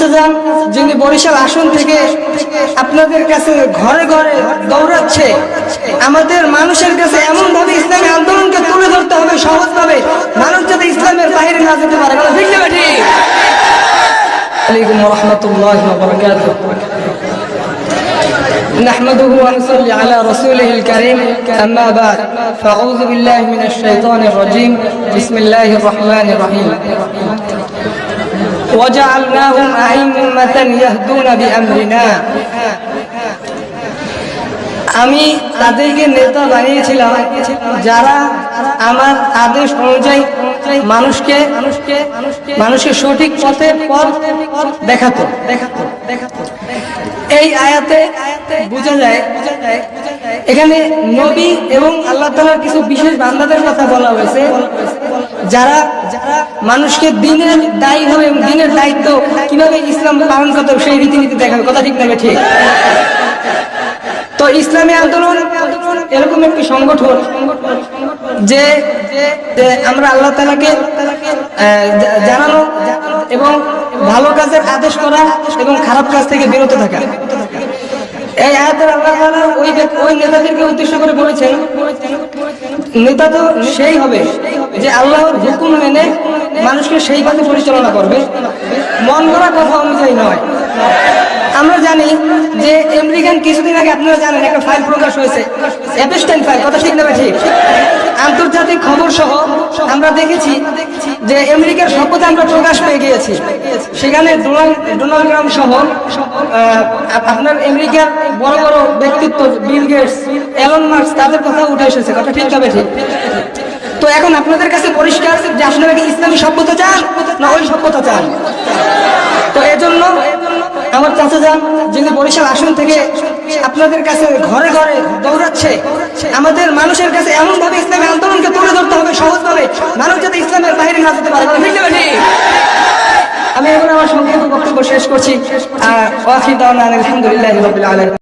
চাচা যান যিনি বরিশাল আসন থেকে আপনাদের কাছে ঘরে ঘরে দৌড়াচ্ছে আমাদের মানুষের কাছে এমন ভাবে ইসলামী আন্দোলনকে তুলে ধরতে হবে সহজ ভাবে মানুষ যাতে ইসলামের বাইরে না যেতে পারে কথা ঠিক না ঠিক আলাইকুম রহমতুল্লাহ বরকাতুহ نحمده ونصلي على رسوله الكريم أما بعد فأعوذ بالله من الشيطان الرجيم بسم الله الرحمن الرحيم وجعلناهم أئمة يهدون بأمرنا আমি তাদেরকে নেতা বানিয়েছিলাম যারা আমার আদেশ অনুযায়ী মানুষকে মানুষকে সঠিক পথে পথ দেখাতো দেখাতো দেখাতো এই আয়াতে বোঝা যায় এখানে নবী এবং আল্লাহ তালার কিছু বিশেষ বান্দাদের কথা বলা হয়েছে যারা যারা মানুষকে দিনের দায়ী হবে এবং দিনের দায়িত্ব কীভাবে ইসলাম পালন করতে সেই রীতিনীতি দেখাবে কথা ঠিক নেবে ঠিক তো ইসলামী আন্দোলন এরকম একটি সংগঠন যে আমরা আল্লাহ তালাকে জানানো এবং ভালো কাজের আদেশ করা এবং খারাপ কাজ থেকে বিরত থাকা। এই আয়াতের আল্লাহ ওই নেতাদেরকে উদ্দেশ্য করে বলেছেন, নেতা তো সেই হবে যে মেনে মানুষকে সেই পথে পরিচালনা করবে। মন করা কথা অনুযায়ী নয়। আমরা জানি যে আমেরিকান কিছুদিন আগে আপনারা জানেন একটা ফাইল প্রকাশ হয়েছে। অ্যাপেস্টাইন ফাইল, কথা ঠিক না ঠিক? আন্তর্জাতিক খবর সহ আমরা দেখেছি যে আমেরিকার শপথে আমরা প্রকাশ পেয়ে গিয়েছি। সেখানে ডোনাল্ড ডোনাল্ড ট্রাম্প সহ আপনার আমেরিকার বড় বড় ব্যক্তিত্ব বিল গেটস, এলন মার্কস তাদের কথা উঠে এসেছে, কথা ঠিক তবে ঠিক? তো এখন আপনাদের কাছে পরিষ্কার যে আপনারা কি ইসলামী সভ্যতা চান না ওই সভ্যতা চান? তো এজন্য আমার চাচা যান যিনি বরিশাল আসন থেকে আপনাদের কাছে ঘরে ঘরে দৌড়াচ্ছে আমাদের মানুষের কাছে এমন ভাবে ইসলামী আন্দোলনকে তুলে ধরতে হবে সহজ ভাবে মানুষ যাতে ইসলামের বাইরে না যেতে পারে। আমি এখন আমার সংক্ষিপ্ত বক্তব্য শেষ করছি। আলহামদুলিল্লাহ